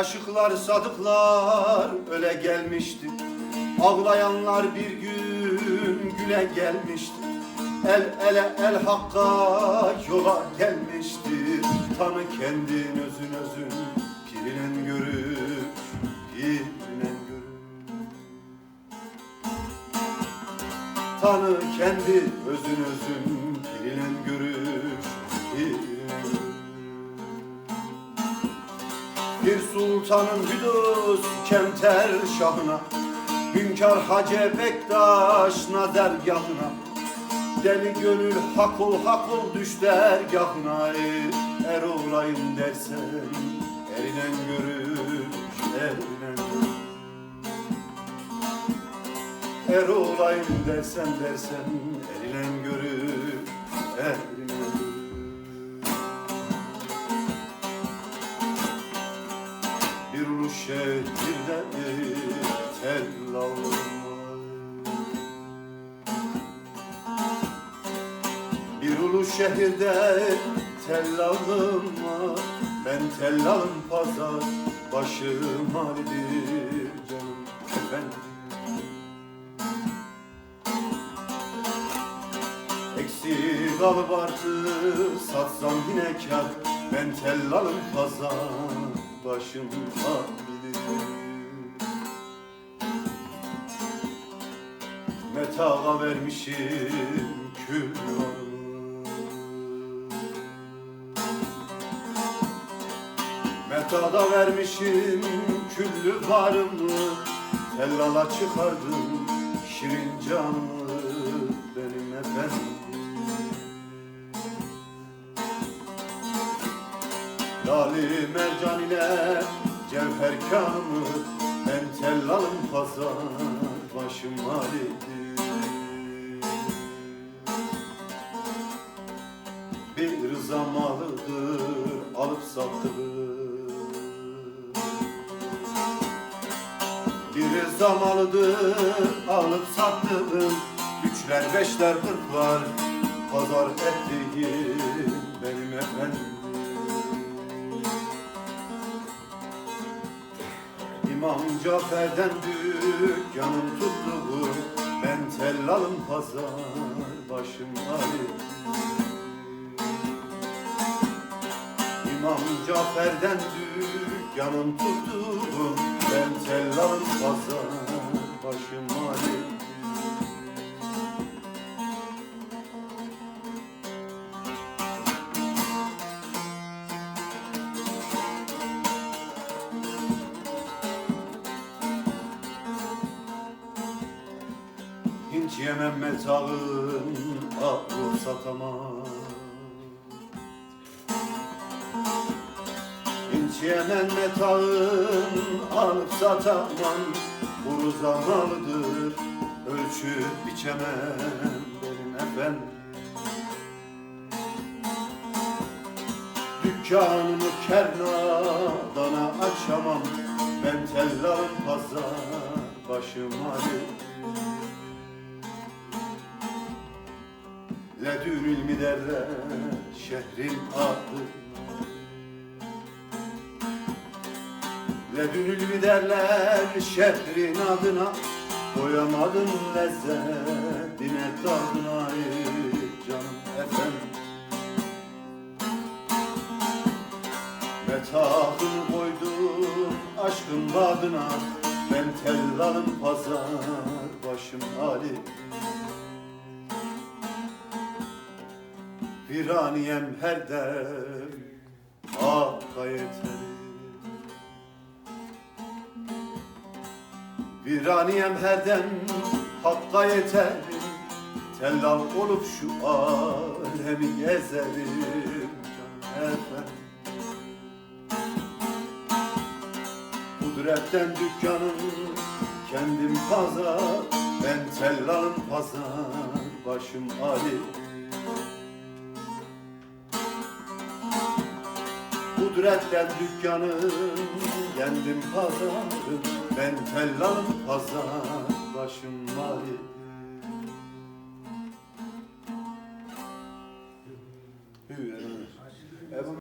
Aşıklar sadıklar öle gelmişti. Ağlayanlar bir gün güle gelmişti. El ele el hakka yola gelmişti. Tanı kendin özün özün Pirinen görür, pirinen görür Tanı kendi özün özün Pirinen görür, bir sultanın hüdüs kemter şahına Hünkar Hacı Bektaş nazergahına Deli gönül hak ol hak ol düş dergahına Er olayım dersen erinen görür erinen görür. Er olayım dersen dersen erilen görür erilen ulu şehirde tel alınmaz Bir ulu şehirde tel alınmaz Ben tellalım pazar başım halidir canım. Efendim. Eksik alıp artı satsam yine kar Ben tellalım pazar başım halidir Metağa vermişim kül varımı Metada vermişim küllü varımı. Tellala çıkardım şirin canımı Benim efendim Lali mercan ile cevher kanımı Ben tellalım pazar başım halidir Bir rıza malıdır alıp sattığım. Bir rıza malıdır alıp sattığım. Üçler beşler kırklar pazar ettiğim İmam Cafer'den dükkanım tuttuğum Ben tellalım pazar başım Ali İmam Cafer'den dükkanım tuttuğum Ben tellalım pazar başım Hiç yemem metağın alıp satamam Hiç yemem metağın alıp satamam Bu zamanıdır ölçüp biçemem benim efendim. Dükkanımı kernadana açamam. Ben tellalım pazar başım Ali Ledül ilmi derler şehrin adı? Ledül ilmi derler şehrin adına? Doyamadım lezzetine tadına ey canım efendim. Metahını koydum aşkın badına Ben tellalım pazar başım Ali Viraniyem her dem Hakka yeter Viraniyem her dem Hakka yeter Tellal olup şu alemi gezerim efendim. Kudretten dükkanım kendim pazar. Ben tellalım pazar başım Ali Kudretten dükkanım kendim pazarım Ben tellalım pazar başım Hü, evet. E bu